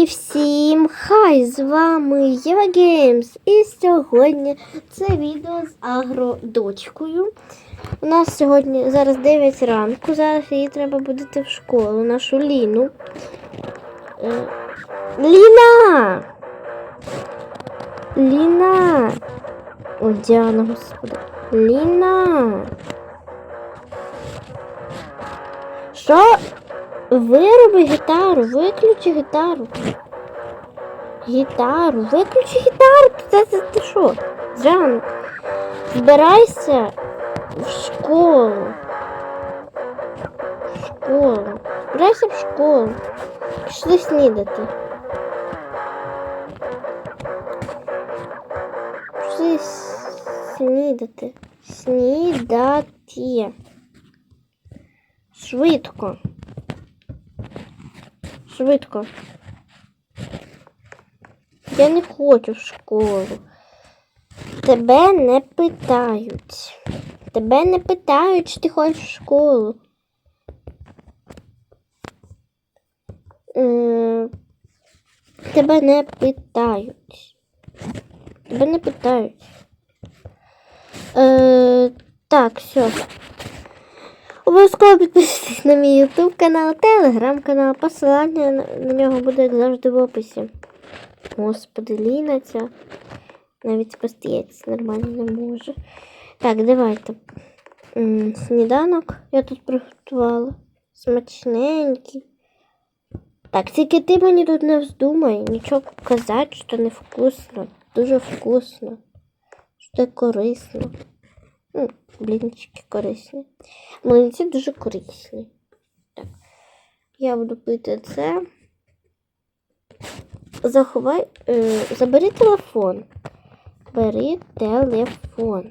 І всім хай! З вами Єва Геймс. І сьогодні це відео з агродочкою. У нас сьогодні зараз 9 ранку. Зараз їй треба буде в школу, нашу Ліну. Е, Ліна! Ліна! О, Діана, господи. Ліна! Що? Вироби гітару, виключи гітару. Гітару, виключи гітару. Це, це ти що? Зранку. Збирайся в школу. В школу. Збирайся в школу. Пішли снідати. Пішли снідати. Снідати. Швидко. Швидко. Я не хочу в школу. Тебе не питають. Тебе не питають, чи ти хочеш в школу. Тебе не питають. Тебе не питають. Е, так, все. Обов'язково підписуйтесь на мій YouTube канал, телеграм канал. Посилання на, нього буде як завжди в описі. Господи, Ліна ця навіть постояти нормально не може. Так, давайте. Сніданок я тут приготувала. Смачненький. Так, тільки ти мені тут не вздумай нічого казати, що невкусно. Дуже вкусно. Що корисно. Блінчики корисні. Млинці дуже корисні. Так. Я буду пити це. Заховай. Е, забери телефон. Бери телефон.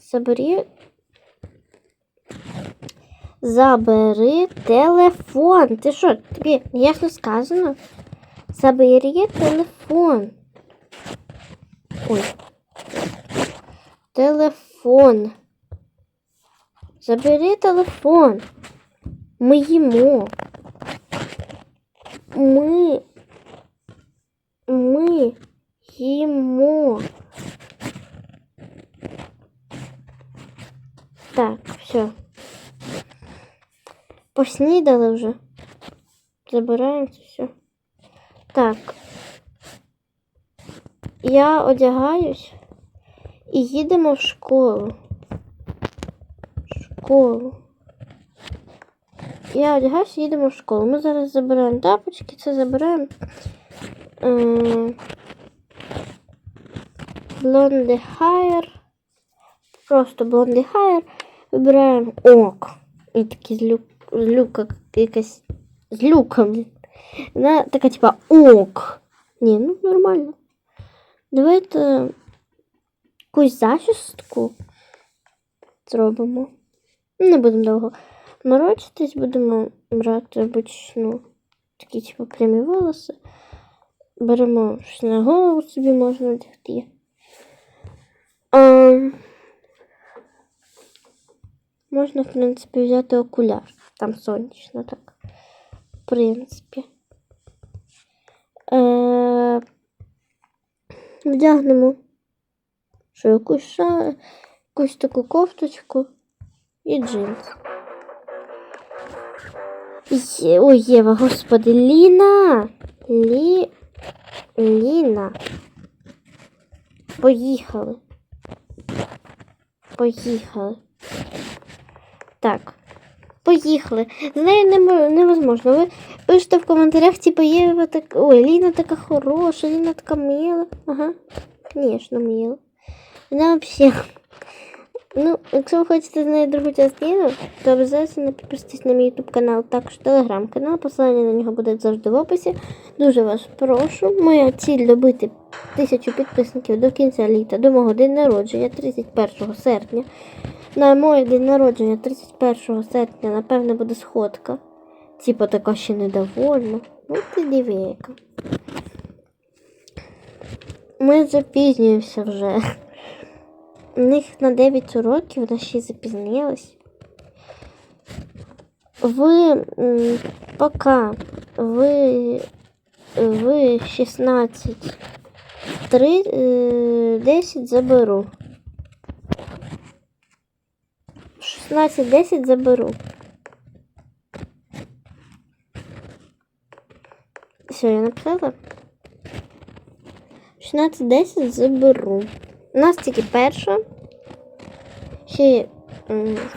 Забери. Забери телефон. Ти що, тобі ясно сказано? Забери телефон. Ой. Телефон. Забери телефон. Ми їмо. Ми. Ми їмо. Так, все. Поснідали вже. Забираємо все. Так. Я одягаюсь і їдемо в школу. В школу. Я одягаюсь і їдемо в школу. Ми зараз забираємо тапочки, це забираємо. Ем, Блонди хайер. Просто блонди хайер. Вибираємо ок. І такі з, люк, з люка якась. З люком. Вона така типа ок. Ні, ну нормально. Давайте якусь зачістку зробимо. Не будемо довго морочитись, будемо брати обичну такі типу прямі волоси. Беремо щось на голову собі можна одягти. Можна, в принципі, взяти окуляр. Там сонячно так. В принципі. Е, вдягнемо що якусь, якусь таку кофточку і джинс. Є... Ой, Єва, господи, Ліна! Лі... Ліна. Поїхали. Поїхали. Так. Поїхали. З нею невозможно. Ви пишете в коментарях, типу, Єва так. Ой, Ліна така хороша, Ліна така мила. Ага. Звісно, мила. Вона взагалі. Ну, якщо ви хочете з нею другу частину, то обов'язково підписуйтесь на мій YouTube канал, також телеграм-канал. Посилання на нього буде завжди в описі. Дуже вас прошу. Моя ціль добити тисячу підписників до кінця літа, до мого день народження 31 серпня. На моє день народження 31 серпня, напевно, буде сходка. Типа така ще недовольна. Ну ти диви яка. Ми запізнюємося вже. У них на 9 уроків, вона ще запізнилась. Ви поки ви в 16 3, е, 10 заберу. В 16 10 заберу. Все, я написала. 16 10 заберу. У нас тільки перша. Ще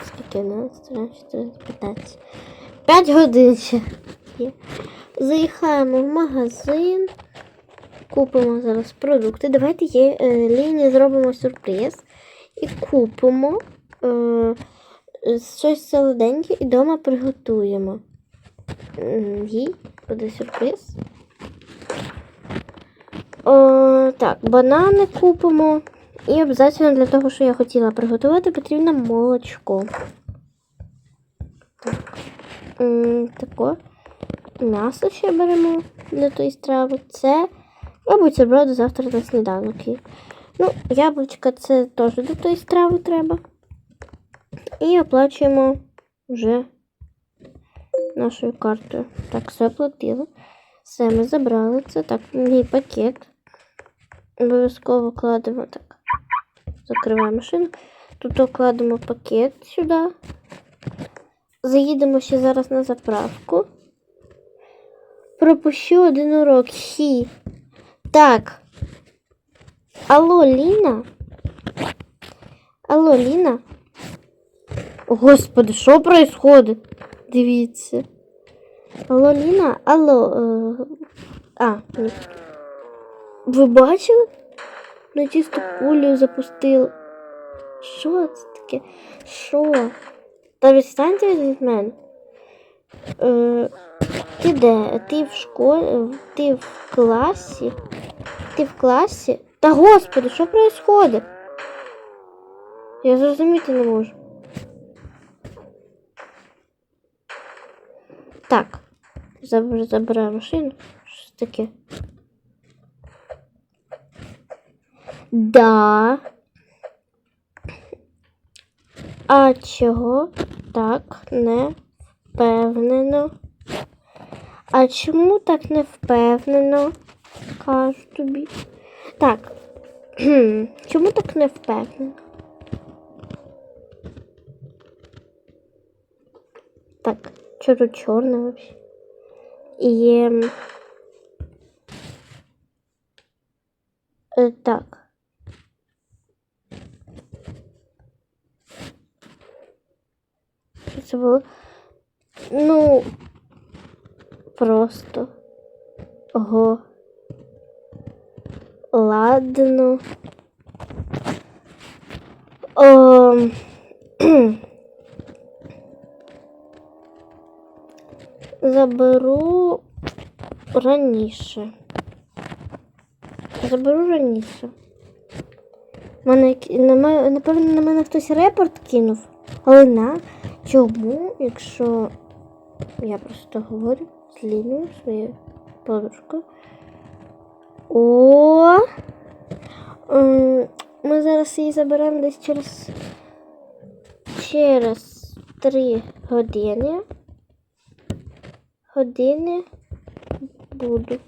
скільки у нас? 13, 14, 5 годин ще є. Заїхаємо в магазин. Купимо зараз продукти. Давайте є е, лінії зробимо сюрприз. І купимо е, щось солоденьке і вдома приготуємо. Їй буде сюрприз. О, так, банани купимо. І обов'язково для того, що я хотіла приготувати, потрібно молочко. Так. Тако. М'ясо ще беремо для тої страви. Це, мабуть, бутерброди завтра на сніданок. Ну, яблучка це теж до тої страви треба. І оплачуємо вже нашою картою. Так, все оплатили. Все, ми забрали це. Так, мій пакет. Обов'язково кладемо так. Закриваємо машину. Тут кладемо пакет сюди. Заїдемо ще зараз на заправку. Пропущу один урок. Хі. Так. Алло, Ліна? Алло, Ліна? Господи, що происходит? Дивіться. Алло, Ліна? Алло. Е... А, ні. Ви бачили? На чисту кулю запустили. Що це таке? Що? Та відстаньте від мене. Е, ти де? Ти в школі? Ти в класі? Ти в класі? Та господи, що происходит? Я зрозуміти не можу. Так. Забираю машину. Що це таке? Да. А чого так не впевнено? А чому так не впевнено? Кажу тобі. Так. Чому так не впевнено? Так, тут чорне вообще? І. е, так. Що це було? Ну, просто. Ого. Ладно. О, заберу раніше. Заберу раніше. Мене, на напевно, на мене хтось репорт кинув. Але на чому, якщо я просто говорю з Ліною, своєю подружкою. О! Ми зараз її заберемо десь через через три години. Години буду.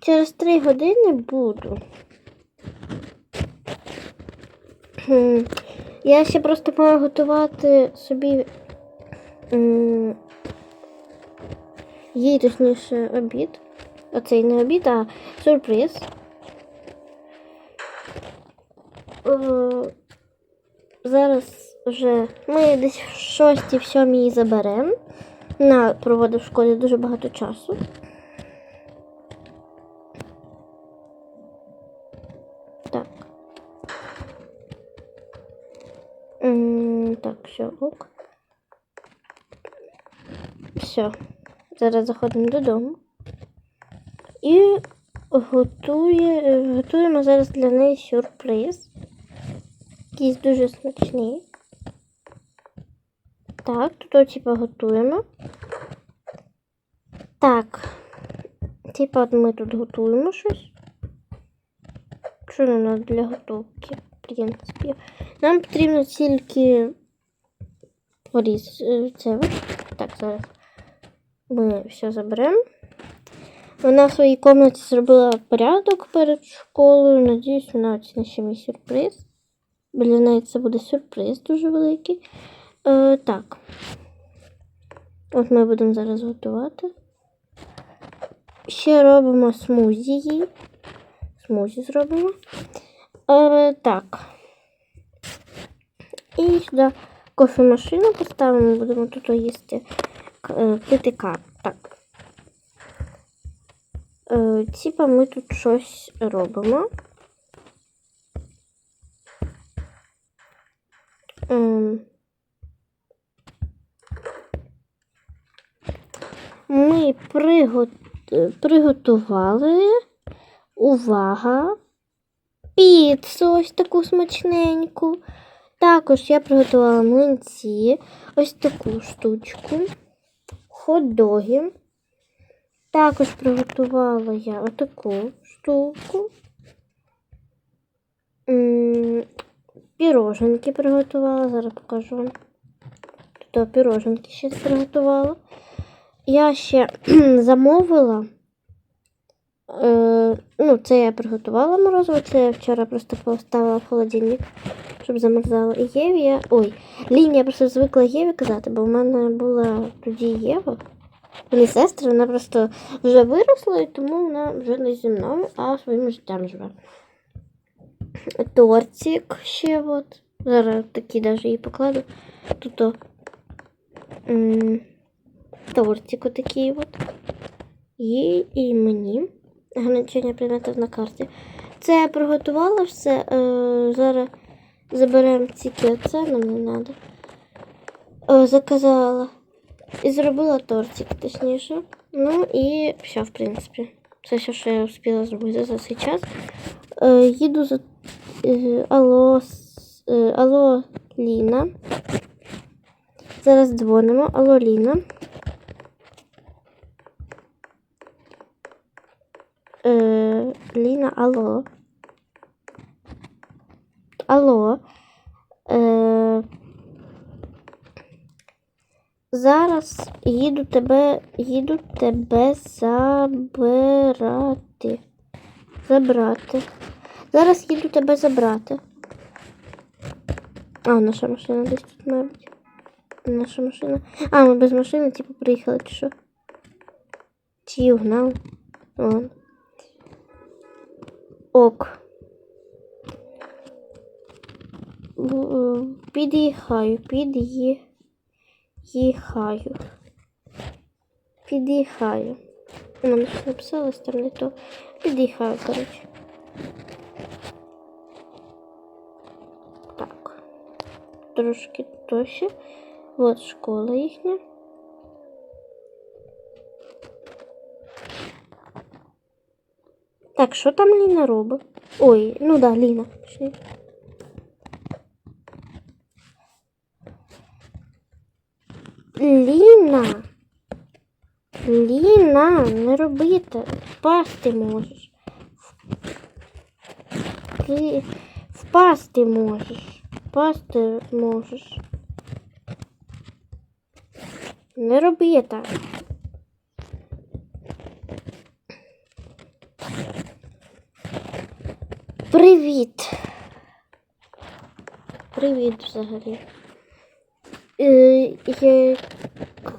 Через три години буду. Я ще просто маю готувати собі їй точніше обід. Оцей не обід, а сюрприз. Е, Зараз вже ми десь в шостій, в сьомій заберемо. На проводи в школі дуже багато часу. Так, все, ок. Все. Зараз заходимо додому. І готує, готуємо зараз для неї сюрприз. Якийсь дуже смачний. Так, тут типа готуємо. Так. Типа ми тут готуємо щось. Що нам надо для готовки, в принципі. Нам потрібно тільки поріз е, це. Так, зараз ми все заберемо. Вона в своїй кімнаті зробила порядок перед школою. Надіюсь, вона оцінить мій сюрприз. Для неї це буде сюрприз дуже великий. Е, так. От ми будемо зараз готувати. Ще робимо смузі. Смузі зробимо. Е, так. І сюди кофемашину поставимо, будемо тут їсти е, пити каву. Так. Е, типа ми тут щось робимо. Ем. Ми приго... приготували. Увага! Піцу ось таку смачненьку. Також я приготувала млинці, ось таку штучку, хот-доги. Також приготувала я отаку штуку. Піроженки приготувала, зараз покажу вам. Тут піроженки ще приготувала. Я ще замовила. Е, ну, це я приготувала морозиво, це я вчора просто поставила в холодильник, щоб замерзало. І Єві я. Ой, Ліні я просто звикла Єві казати, бо в мене була тоді Єва. Вони сестри, вона просто вже виросла, і тому вона вже не зі мною, а своїм життям живе. Тортик ще от. Зараз такий навіть її покладу. Тут о, тортик отакий от. Їй і мені. Граничення предметів на карті. Це я приготувала все. Е, зараз заберемо тільки оце, нам не треба. Е, заказала. І зробила тортик, точніше. Ну і все, в принципі. Це все, що я успіла зробити за цей час. Е, їду за е, алло, е, алло, Ліна. Зараз дзвонимо. Алло, Ліна. Е, Ліна, алло. Алло. Е, зараз їду тебе, їду тебе забирати. Забрати. Зараз їду тебе забрати. А, наша машина десь тут, мабуть. Наша машина. А, ми без машини, типу, приїхали, чи що? Чи її угнали? Ок. Під'їхаю, під'їхаю. Під'їхаю. У мене ж написалось там не то. Під'їхаю, коротше. Так. Трошки тощо. От школа їхня. Так, що там Ліна робить? Ой, ну да, Ліна. Ліна. Ліна, не роби так. Впасти можеш. Ти впасти можеш. Впасти можеш. Не роби так. Привіт. Привіт взагалі. Е,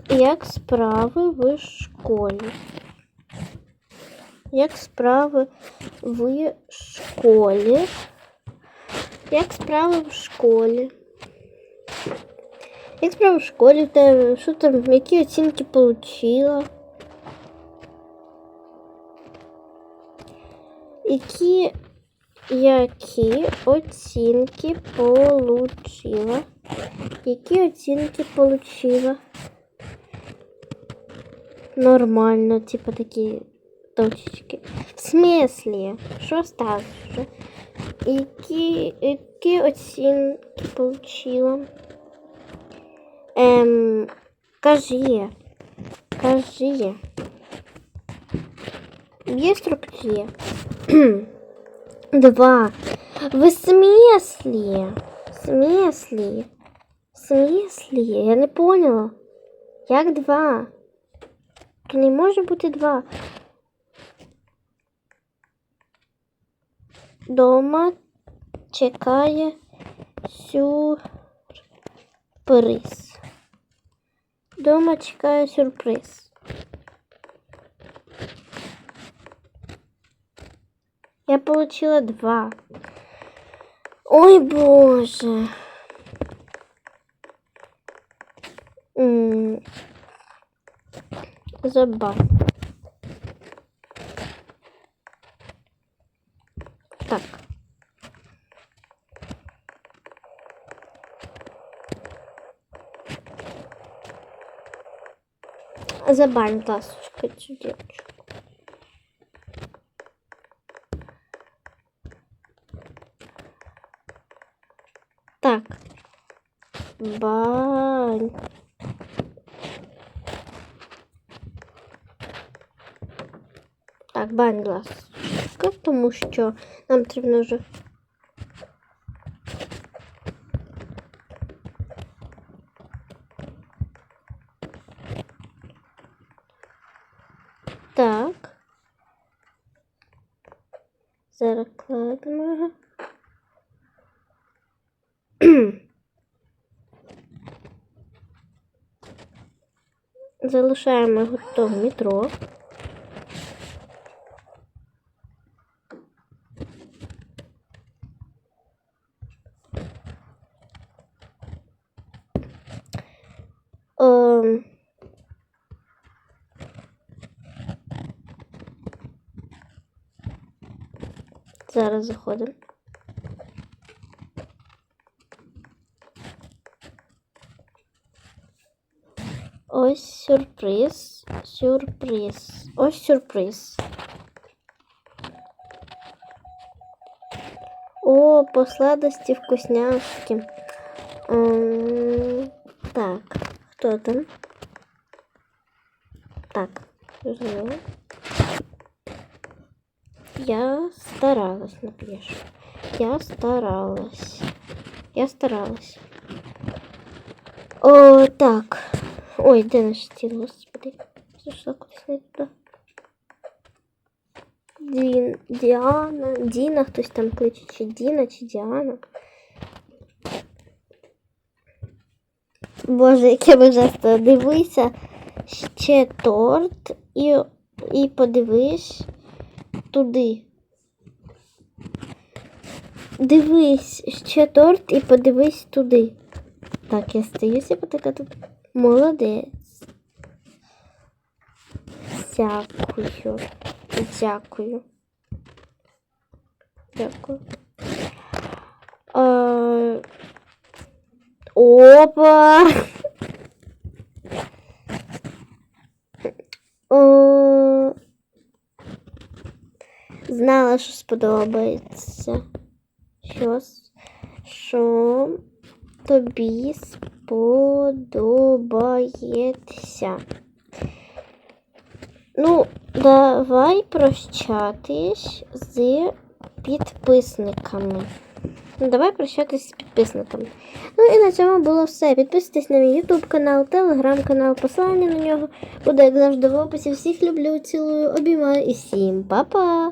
як справи в школі? Як справи в школі? Як справи в школі? Як справи в школі? в? Що там, які оцінки отримала? Які, які оцінки получила? Які оцінки получила? Нормально, типа такі точечки. В смислі? Що сталося? вже? Які, які оцінки получила? Ем, кажи. Кажи. Є структуре? Два. В смысле? В смысле? смислі? Я не поняла. Як два? Не може бути два. Дома чекає сюрприз. Дома чекає сюрприз. Я получила два. Ой, боже. Забав. Так. Забань, ласочка, эту девочку. Так. Бань. Так, бань, тому що нам потрібно вже. Так. Зараз кладемо його. Залишаємо його то в метро. Зараз заходимо. Ось сюрприз. Сюрприз. Ось сюрприз. О, по сладости вкусняшки. Так, хто там? Так, зрозуміло Я старалась, напишешь. Я старалась. Я старалась. О, так. Ой, де наш стіл, господи. Зайшла кудись не туди. Дін, Діана, Діна, хтось там кличе, чи Діна, чи Діана. Боже, яке божество. Дивися ще торт і, і подивись туди. Дивись ще торт і подивись туди. Так, я стаюся, бо така тут молодець. Дякую. Дякую. Дякую. А... Опа! О... Знала, що сподобається. Щось, що тобі сподобається. Ну, давай прощатись з підписниками. Ну, давай прощатись з підписниками. Ну і на цьому було все. Підписуйтесь на мій YouTube канал, телеграм канал, посилання на нього буде, як завжди, в описі. Всіх люблю, цілую, обіймаю і всім па-па!